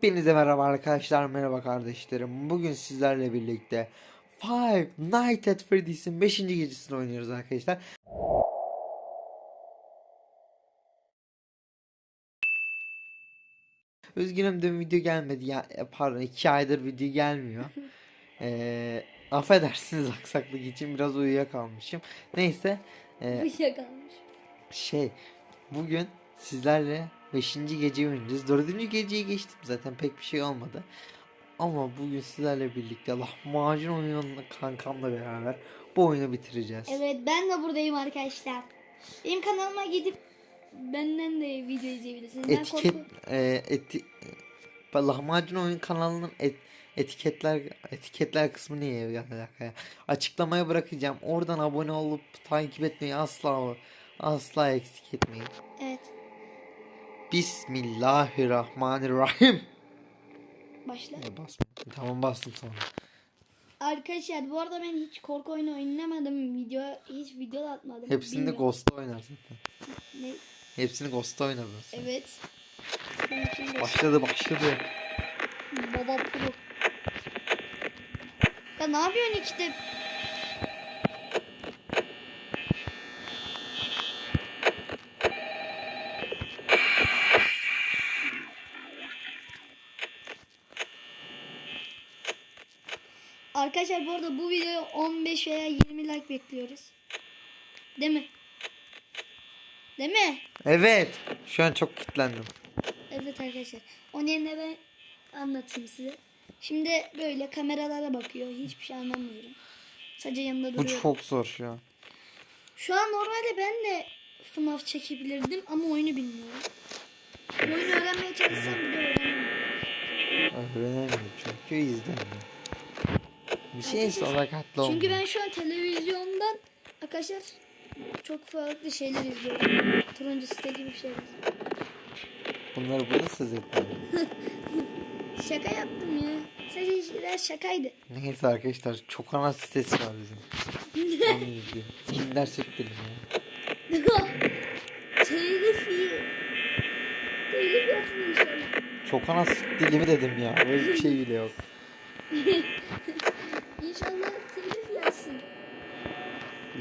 Hepinize merhaba arkadaşlar, merhaba kardeşlerim. Bugün sizlerle birlikte Five Nights at Freddy's'in 5. gecesini oynuyoruz arkadaşlar. Üzgünüm dün video gelmedi ya e, pardon 2 aydır video gelmiyor. Ee, affedersiniz aksaklık için biraz uyuyakalmışım. Neyse e, Uyuyakalmış. şey bugün sizlerle 5. geceyi oynayacağız. 4. geceyi geçtim zaten pek bir şey olmadı. Ama bugün sizlerle birlikte lahmacun oyununda kankamla beraber bu oyunu bitireceğiz. Evet ben de buradayım arkadaşlar. Benim kanalıma gidip benden de video izleyebilirsiniz. Ben Etiket korku- e, eti, e, lahmacun oyun kanalının et, etiketler etiketler kısmı niye dakika ya. Açıklamaya bırakacağım. Oradan abone olup takip etmeyi asla asla eksik etmeyin. Evet Bismillahirrahmanirrahim. başla. Ya basma. Tamam bastım sonra. Arkadaşlar bu arada ben hiç korku oyunu oynamadım. Video hiç video da atmadım. Hepsini de Bilmiyorum. Ghost'ta oynar zaten. Ne? Hepsini Ghost'ta oynadın sen. Evet. Bunun için de- Başladı başladı. Baba pro. Ya ne yapıyorsun işte? Arkadaşlar bu arada bu videoya 15 veya 20 like bekliyoruz. Değil mi? Değil mi? Evet. Şu an çok kilitlendim. Evet arkadaşlar. Onun yerine ben anlatayım size. Şimdi böyle kameralara bakıyor. Hiçbir şey anlamıyorum. Sadece yanında Bu duruyor. çok zor şu an. Şu an normalde ben de FNAF çekebilirdim ama oyunu bilmiyorum. Oyunu öğrenmeye çalışsam bile öğrenemiyorum. Öğrenemiyor çünkü izlemiyor. Bir şey salakatlı olmuyor. Çünkü ben şu an televizyondan arkadaşlar çok farklı şeyler izliyorum. Turuncu site gibi şeyler. Bunları burada söz etmiyorum. Şaka yaptım ya. Sadece şeyler şakaydı. Neyse arkadaşlar çok ana sitesi var bizim. Onu izliyor. Kimler çektirelim ya. Telif iyi. Telif inşallah. Çok ana dilimi dedim ya. Böyle bir şey bile yok. İnşallah telif yersin.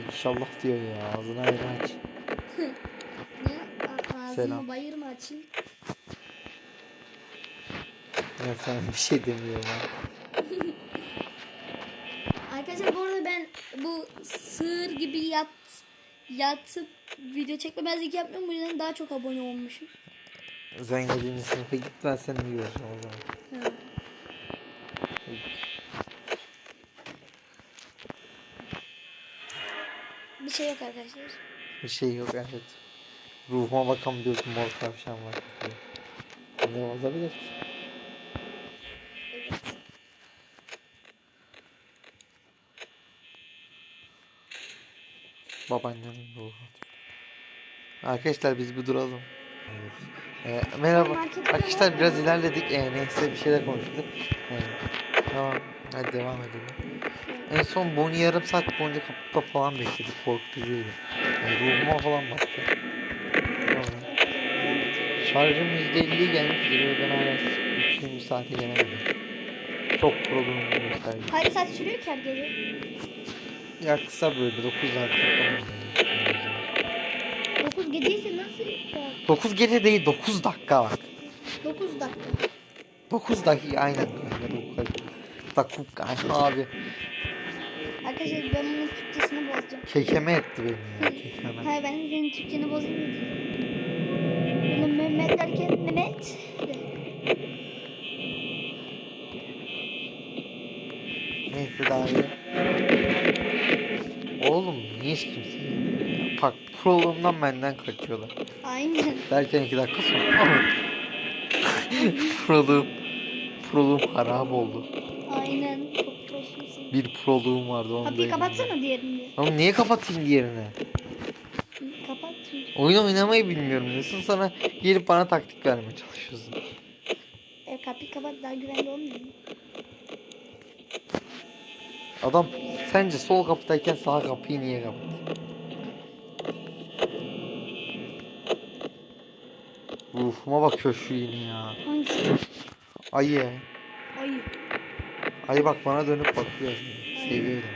İnşallah diyor ya. Ağzını ayrı aç. Ne? A- ağzımı Selam. bayırma açayım. Ya sana bir şey demiyorum ha. Arkadaşlar bu arada ben bu sığır gibi yat yatıp video çekmemezlik yapmıyorum. Bu yüzden daha çok abone olmuşum. Yedinci sınıfa git ben seninle görüşeceğim o zaman. Ha. Bir şey yok arkadaşlar. Bir şey yok evet. Ruhuma bakan bir mor tavşan var. Ne olabilir ki? Evet. Babaannemin ruhu. Arkadaşlar biz bir duralım. Ee, merhaba. Arkadaşlar biraz ilerledik. Ee, neyse bir şeyler konuştuk. Ee, tamam. Hadi devam edelim. En son Bonnie yarım saat boyunca kapıda falan bekledik. Korkutucuydu. Yani ruhuma falan baktı. Şarjım %50 gelmiş. Ve ben hala 3. saate gelemedim. Çok problem gösteriyor. Kaç saat sürüyor ki her gece? Ya kısa böyle 9 dakika falan. 9 geceyse nasıl? 9 gece değil 9 dakika bak. 9 dakika. 9 dakika aynen. Dakika aynen abi. Arkadaşlar ben bunun Türkçesini bozacağım. Kekeme etti beni ya. Kekeme. Hayır ben senin Türkçeni bozayım diyeyim. Böyle Mehmet derken Mehmet. Neyse daha iyi. Oğlum niye hiç kimse Bak proluğumdan benden kaçıyorlar. Aynen. Derken 2 dakika sonra proluğum proluğum harap oldu. Aynen. Bir proluğum vardı onu da Kapıyı yedim. kapatsana diğerini. Oğlum niye kapatayım diğerini? Kapat. Oyun oynamayı bilmiyorum diyorsun sonra gelip bana taktik vermeye çalışıyorsun. E, kapıyı kapat daha güvenli olmuyor mu? Adam sence sol kapıdayken sağ kapıyı niye kapattı? Ruhuma bakıyor şu yeni ya. Hangisi? Ayı. Ayı. Ayı bak bana dönüp bakıyor. Seviyorum.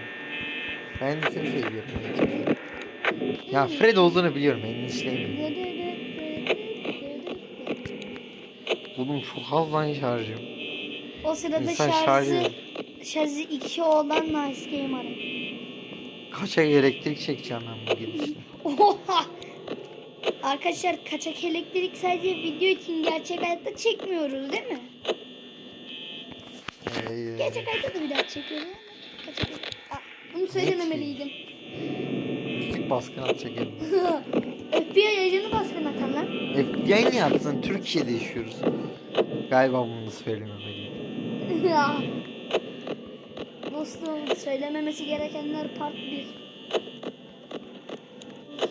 Ben de seni seviyorum. Ya Fred olduğunu biliyorum. Endişeliyim. Bunun çok az lan şarjım. O sırada İnsan şarjı şarjı şarjı iki olan nice game arı. kaça elektrik çekeceğim ben bu gidişle. Oha! Arkadaşlar kaçak elektrik sadece video için gerçek hayatta çekmiyoruz değil mi? Ee, Gerçek hayatta da bir daha çekiyoruz ama kaçak bunu söylememeliydim. Müzik baskını çekelim. FBI ajanı baskın atan lan. FBI ne yapsın? Türkiye'de yaşıyoruz. Galiba bunu söylememeliyim. Dostum söylememesi gerekenler part 1.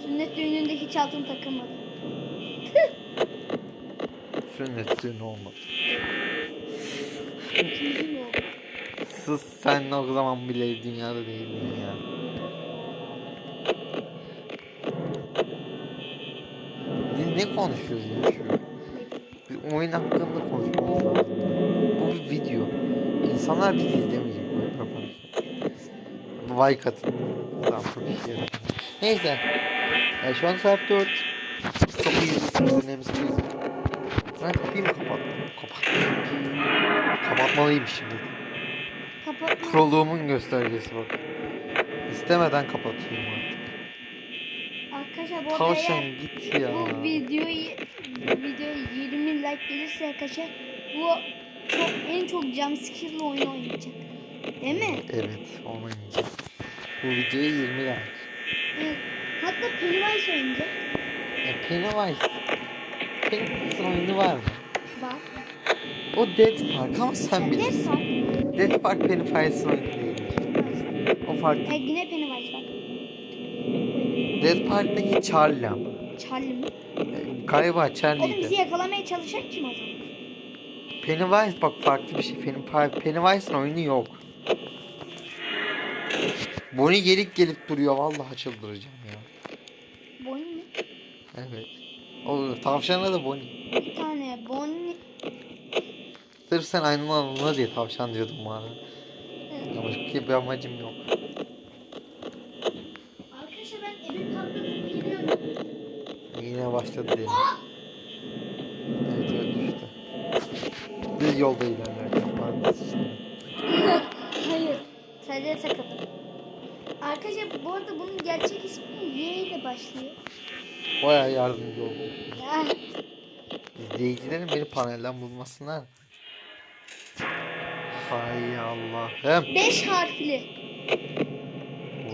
Sünnet düğününde hiç altın takılmadı. Sünnet düğünü olmadı. Sus sen o zaman bile dünyada değildin ya. Ne, ne konuşuyoruz ya şu? Bir oyun hakkında konuşmamız lazım. Bu bir video. İnsanlar bizi izlemeyecek bu kapanışı. Like atın. Tamam. Neyse. E, şu an saat 4. Çok iyi dinlememiz lazım. Ben kapıyı mı kapattım? Kapattım. Kapatmalıyım şimdi. Kapatma. Proluğumun göstergesi bak. İstemeden kapatıyorum artık. Arkadaşlar bu Tavşan git ya. bu videoyu bu videoya 20 like gelirse arkadaşlar bu çok en çok jumpscare'lı oyun oynayacak. Değil mi? Evet onu oynayacağım. Bu videoya 20 like. Evet. Hatta Pennywise oynayacak. Ya Pennywise. Pennywise'ın oyunu var mı? Bak. O Dead Park ama sen bilirsin. var? Dead Park Pennywise'ın oyunu değil. O farklı. E, yine Pennywise var. Dead Park'taki Charlie ama. Charlie mi? E, Galiba Oğlum bizi Charlie'ydi. yakalamaya çalışan kim o zaman? Pennywise bak farklı bir şey. Penny- Pennywise'ın oyunu yok. Bonnie gelip gelip duruyor. Vallahi çıldıracağım ya. Bonnie mi? Evet. O tavşana da Bonnie. Bir tane Bonnie. Sırf aynı anlamına diye tavşan diyordum bana. Ya başka bir amacım yok. Arkadaşlar ben evi patlatıp geliyorum. Yine başladı diyelim. Evet evet düştü. Biz yolda ilerlerken pardon işte. Hayır. Sadece takıldım. Arkadaşlar bu arada bunun gerçek ismi Y ile başlıyor. Baya yardımcı oldu. Ya, İzleyicilerin beni panelden bulmasınlar. Hay Allah'ım. beş harfli.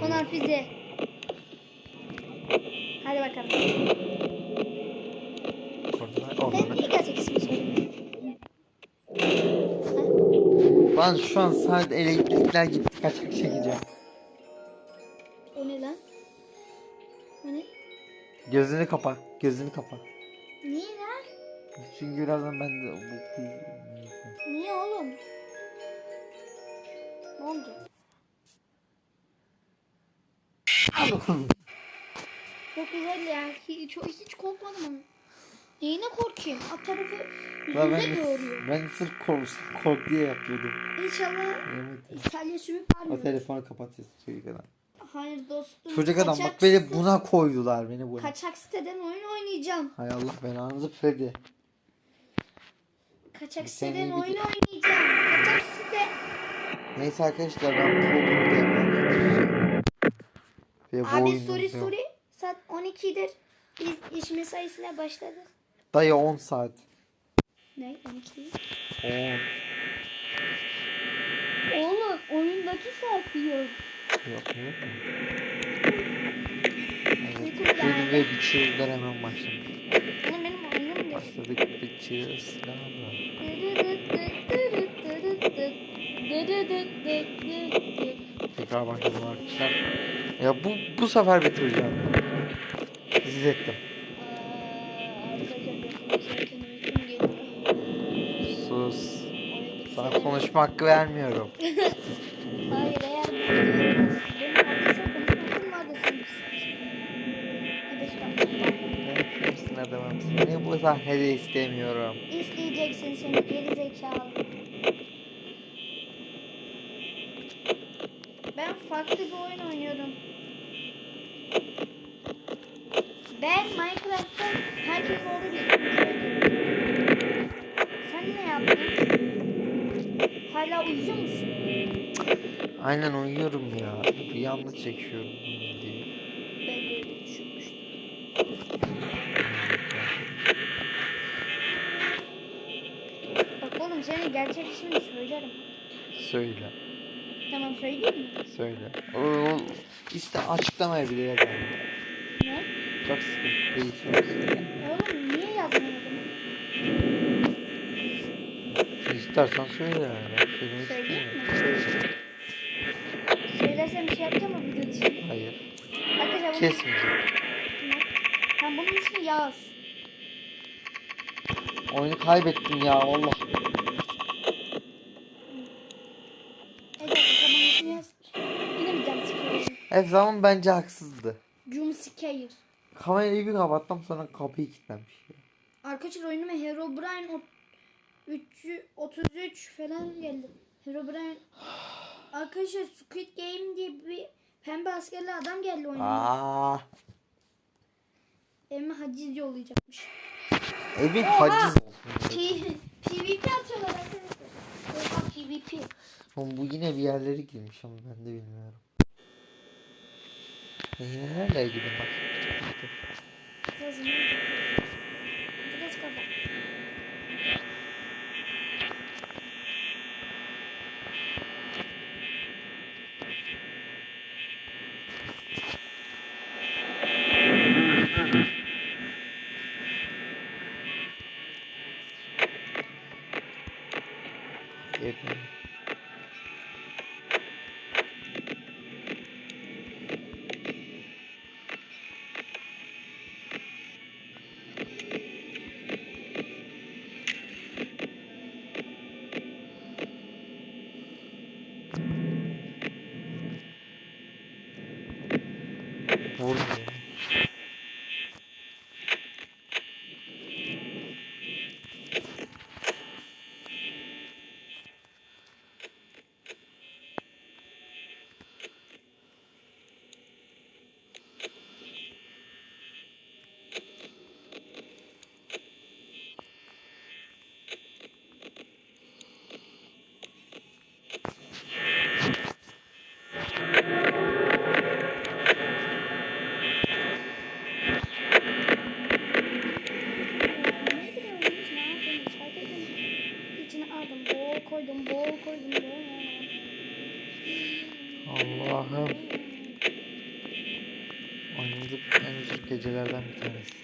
Son harfi Z. Hadi bakalım. Ben orada. niye gerçek ismi söylemiyorum? Ben şu an sadece elektrikler gitti kaçak çekeceğim. O ne lan? O ne? Gözünü kapa. Gözünü kapa. Niye lan? Çünkü birazdan ben de. Niye oğlum? Ne oldu? Çok güzel ya. Hiç, hiç korkmadım ama. Neyine korkayım? Alt tarafı Ben, ben, ben sırf kork, kork diye yapıyordum. İnşallah Evet. salya sümük O varmıyor. telefonu kapatıyorsun çocuk adam. Hayır dostum. Çocuk adam bak beni site- buna koydular beni buna. Kaçak siteden oyun oynayacağım. Hay Allah belanızı Freddy. Kaçak siteden oyun oynayacağım. Kaçak site. Neyse arkadaşlar ben bu oyunu devam. Ve bu Abi devam- sorry. Saat 12'dir. Biz iş mesaisine başladık. Dayı 10 saat. Ne? 12 değil. 10. Oğlum oyundaki saat diyor. Yok mu? Evet. Freddy ve Bitchers'ler hemen başladı. Oğlum benim oyunum Tekrar başladım arkadaşlar. Ya bu bu sefer bitireceğim. Siz ettim. Sus. Sana konuşma hakkı vermiyorum. Hayır eğer demem. Seni bu sahnede istemiyorum. İsteyeceksin seni geri zekalı. Farklı bir oyun oynuyorum. Ben Minecraft'ta herkes olduğu oynuyorum. Sen ne yaptın? Hala uyuyor musun? Aynen uyuyorum ya. Rüyamda çekiyorum diye. Ben öyle düşünmüştüm. Bak oğlum senin gerçek ismini söylerim. Söyle. Tamam söyleyeyim mi? Söyle. Oo, işte açıklamaya bile yazarım. Ne? Çok sıkıntı. Oğlum niye o zaman? İstersen söyle yani. Söyleyeyim mi? Söyle. Söylersem bir şey yapacağım mı video dışında? Hayır. Arkadaşlar bunun, Kesmeyeceğim. Tamam bunun ismi Yağız. Oyunu kaybettim ya Allah. Evet arkadaşlar bunun ismi Yağız. Yine bir zaman bence haksızdı. Jumpscare. Kamerayı bir kapattım sonra kapıyı kilitlenmiş. Arkadaşlar oyunuma Herobrine ot- 333 falan geldi. Herobrine Arkadaşlar Squid Game diye bir pembe askerli adam geldi oyunuma. Aa, Evime haciz yollayacakmış. evin Oha! haciz olsun. P- PvP atıyorlar arkadaşlar. Oha PvP. Oğlum bu yine bir yerlere girmiş ama ben de bilmiyorum. Nereye gidin bak. Vurmuyor. En uzun gecelerden bir tanesi.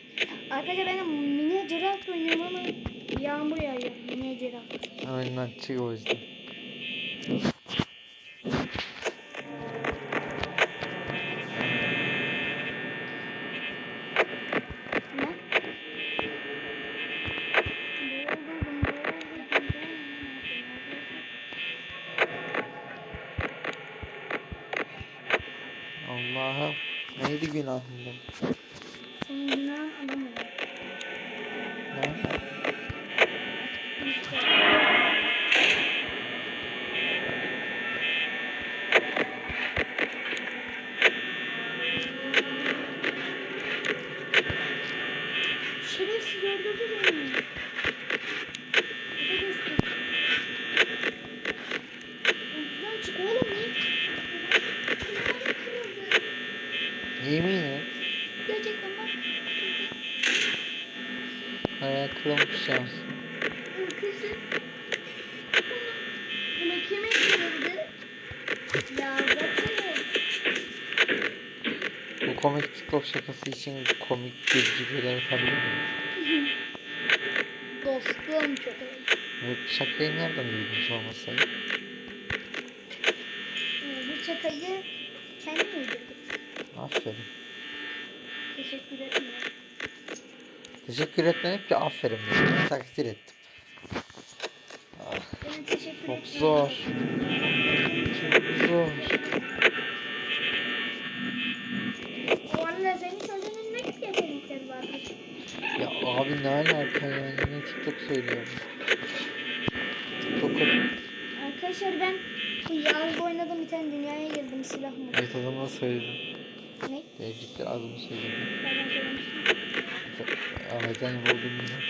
Arkadaşlar ben mini Geralt oynuyorum ama yağmur yağıyor. Mini Geralt. Oyundan çık o yüzden. Allah'ım. Neydi günahım benim? Senin günahın Buna kimin kırıldı? Ya. Bu komik TikTok şakası için komik gözcükleri atabilir miyim? Dostum çok iyi. Bu şakayı nereden duydun sorması? Ee, Bu şakayı kendim uydurdum. Aferin. Teşekkür ederim. Teşekkür etmeyip ki aferin takdir ettim. Zor. Çok zor. O ne? Ya abi ne alaka ya? Yine TikTok söylüyorum. TikTok Arkadaşlar ben bu Yağız'da oynadığım bir tane dünyaya girdim silah mı? Evet adamına söyledim. Ne? Gelecekte adımı söyledim. Nereden söylemiştim? Ahmet'ten bilmiyorum.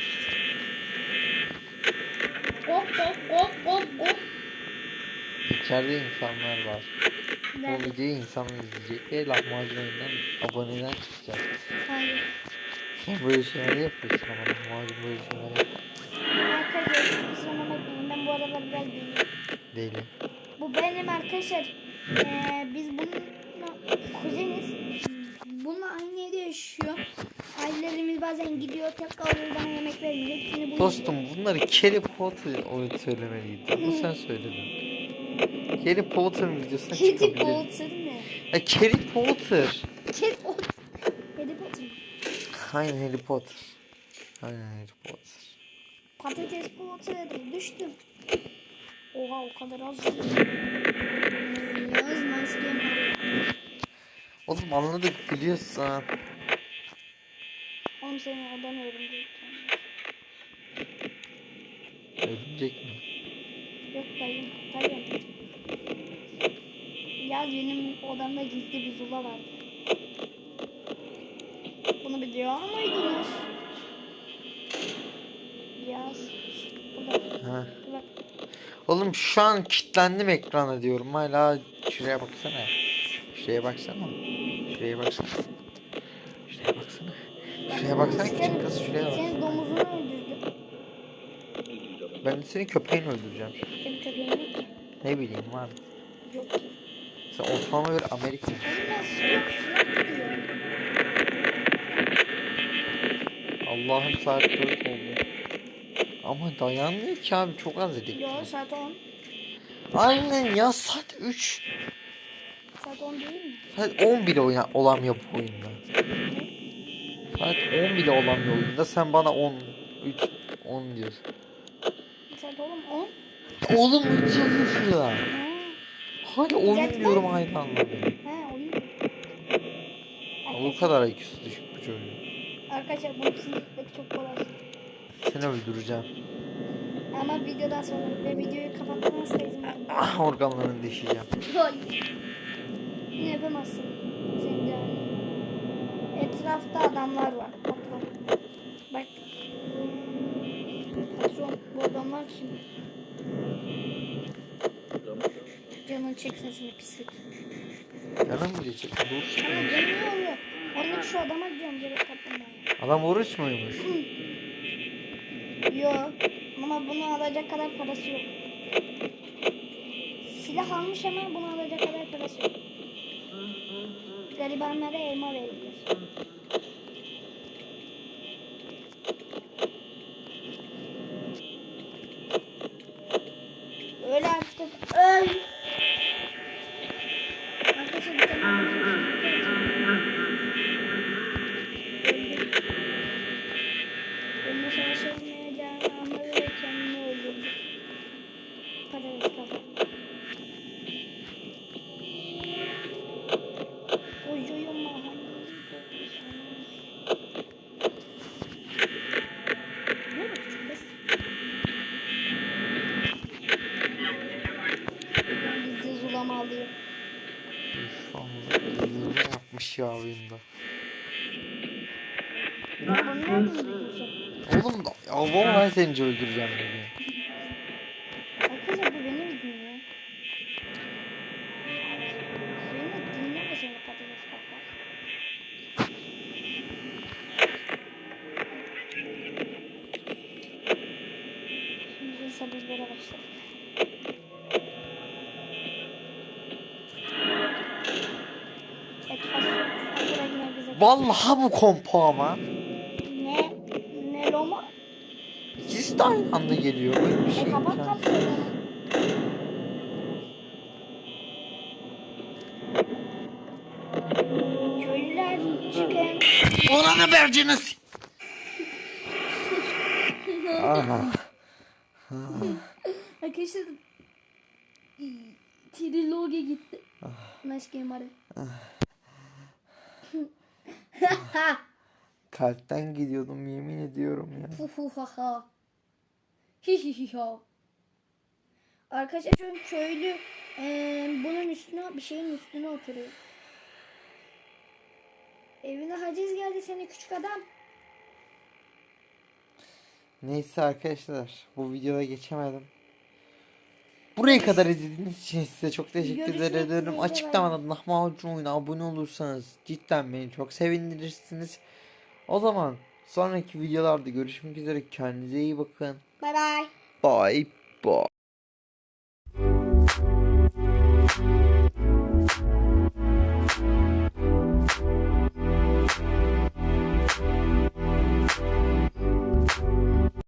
Hop hop hop hop hop. İçeride insanlar var. Bu Nerede? videoyu insanlar izleyecek ve lahmacun oyundan aboneden çıkacak. Hayır. Sen böyle şeyler yapıyorsun ama lahmacun böyle şeyler yap. Arkadaşlar kusuruma bakmayın ben bu aralar biraz deliyim. Deli. Bu benim arkadaşlar. Ee, biz bununla kuzeniz. Bununla aynı evde yaşıyor. Ailelerimiz bazen gidiyor tekrar bana yemek vermiyor. Hepsini Dostum bunları Harry Potter söylemeliydi. Bu sen söyledin. Harry Potter'ın videosuna Kitty çıkabilir. Potter ne? Ya Harry Potter. Kitty Potter. Potter. Aynen Harry Potter. Aynen Harry Potter. Patates Potter'a düştüm. Oha o kadar az. Yaz nice game. Oğlum anladık biliyorsun. Oğlum senin odan örümcek. Örümcek mi? Yok dayım. Dayım. Yaz benim odamda gizli bir zula vardı. Bunu biliyor muydunuz? Yaz. Ha. Bak. Oğlum şu an kilitlendim ekrana diyorum. Hala şuraya baksana. Şuraya baksana. Şuraya baksana. Şuraya baksana. Şuraya baksana küçük kız şuraya bak. Senin öldürdüm. Ben senin köpeğini öldüreceğim. Benim köpeğim yok ki. Ne bileyim var. Yok ki. Sen ortalama bir Amerika. Diyorum. Allah'ım saat 4 oldu. Ama dayanmıyor ki abi çok az dedik. Yo saat 10. Aynen ya saat 3. Saat 10 değil mi? Saat 10 bile oyna olamıyor bu oyunda. Saat 10 bile olamıyor oyunda. Sen bana 10 3 10 diyorsun. Oğlum 10. Oğlum 3 yazıyor şurada. Ha, Hadi oyun Yetmez. diyorum aynı anda. ha oyun. Bu kadar IQ'su düşük bu çocuğun. Arkadaşlar bu sinirlik çok kolay. Seni öldüreceğim. Ama videodan sonra ve videoyu kapatmanız lazım. Ah, organlarını deşeceğim. Hayır. Bunu yapamazsın. Senin de hani. Etrafta adamlar var. Patron. Bak. Patron bu adamlar kim? Canın çeksin seni pislik. Canım bile çek. Dur. Ama demiyor. Onun şu adama gidiyorum direkt kapılmaya. Adam oruç muymuş? Yok. Ama bunu alacak kadar parası yok. Silah almış ama bunu alacak kadar parası yok. Garibanlara elma verilir. Öyle artık. Öl. Arkadaşlar bir tane Öldüm. Benimle savaşamayacağını anladı ve kendini öldürdü. Patates kafa. Uyuyun mahalle. Ne bu küçük kız? Allah, Ne yapmış ya oyunda? Oğlum ya vallahi seni öldüreceğim dedi. Arkadaşlar bu benim yüzüm ya. Beni dinleme seni patates kafa. Şimdi sabırlara başladık. Et fasulye, fatura yine bize. Vallahi bu kompo ama. Ne? Ne loma? İkisi de aynı anda geliyor. Böyle bir şey E kapat kapıyı. Köylüler çıkın. Oranı verciniz. Aha. Arkadaşlar trilogi gitti. Nice game hadi. Kalpten gidiyordum yemin ediyorum ya. Arkadaşlar şu an köylü eee, bunun üstüne bir şeyin üstüne oturuyor. Evine haciz geldi seni küçük adam. Neyse arkadaşlar bu videoda geçemedim. Buraya kadar izlediğiniz için size çok teşekkür Görüşmek ederim. üzere. Açıklamadan lahmacun abone olursanız cidden beni çok sevindirirsiniz. O zaman sonraki videolarda görüşmek üzere. Kendinize iyi bakın. Bay bay. Bye.